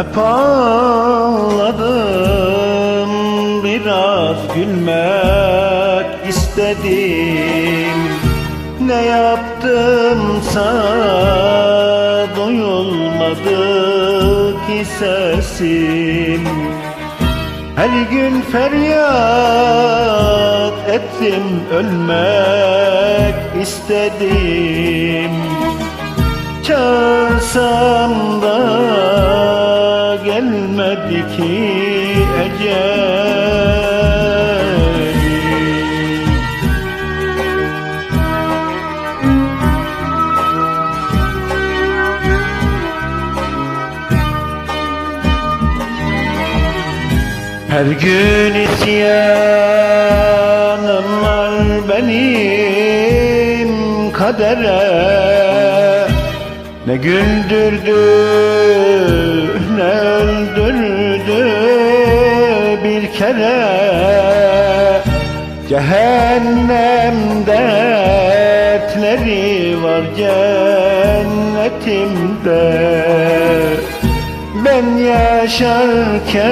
Hep ağladım biraz gülmek istedim. Ne yaptımsa duyulmadı ki sesim. Her gün feryat ettim ölmek istedim. Çağırsam Her gün isyanım benim kadere. Ne güldürdü ne öldürdü bir kere. Cehennem dertleri var cennetimde. Ben yaşarken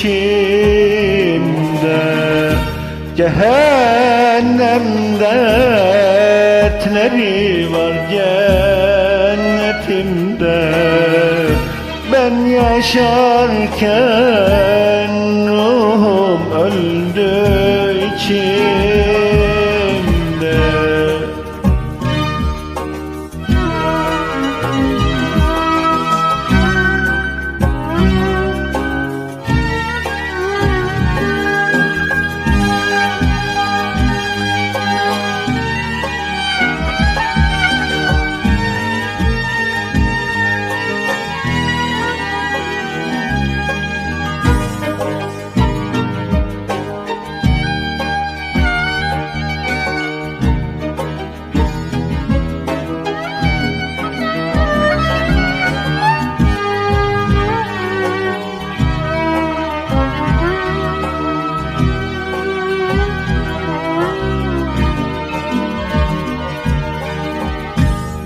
içimde Cehennem dertleri var cennetimde. Ben yaşarken ruhum öldü içimde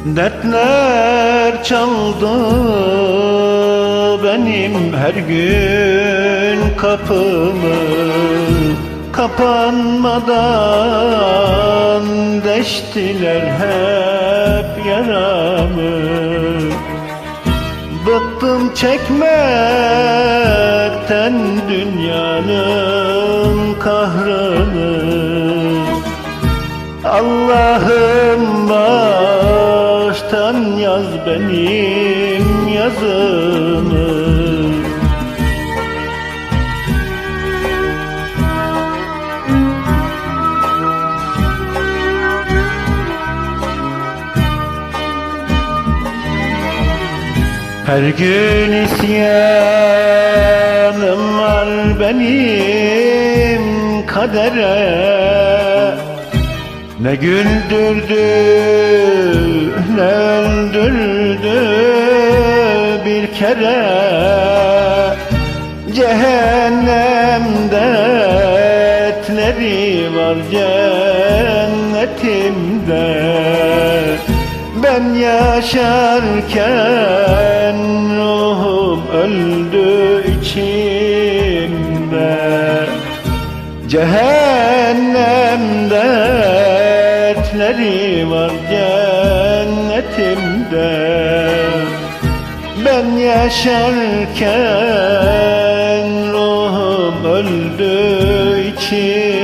Dertler çaldı benim her gün kapımı. Kapanmadan deştiler hep yaramı. Bıktım çekmekten dünyanın kahrını. Allah'ım baştan yaz benim yazımı. Her gün isyanım var benim kadere Ne güldürdü ne öldürdü bir kere. Cehennemde etleri var cennetimde. Ben yaşarken ruhum öldü içimde. Cehennemde etleri var cennetimde. Ben yaşarken ruhum öldü içimde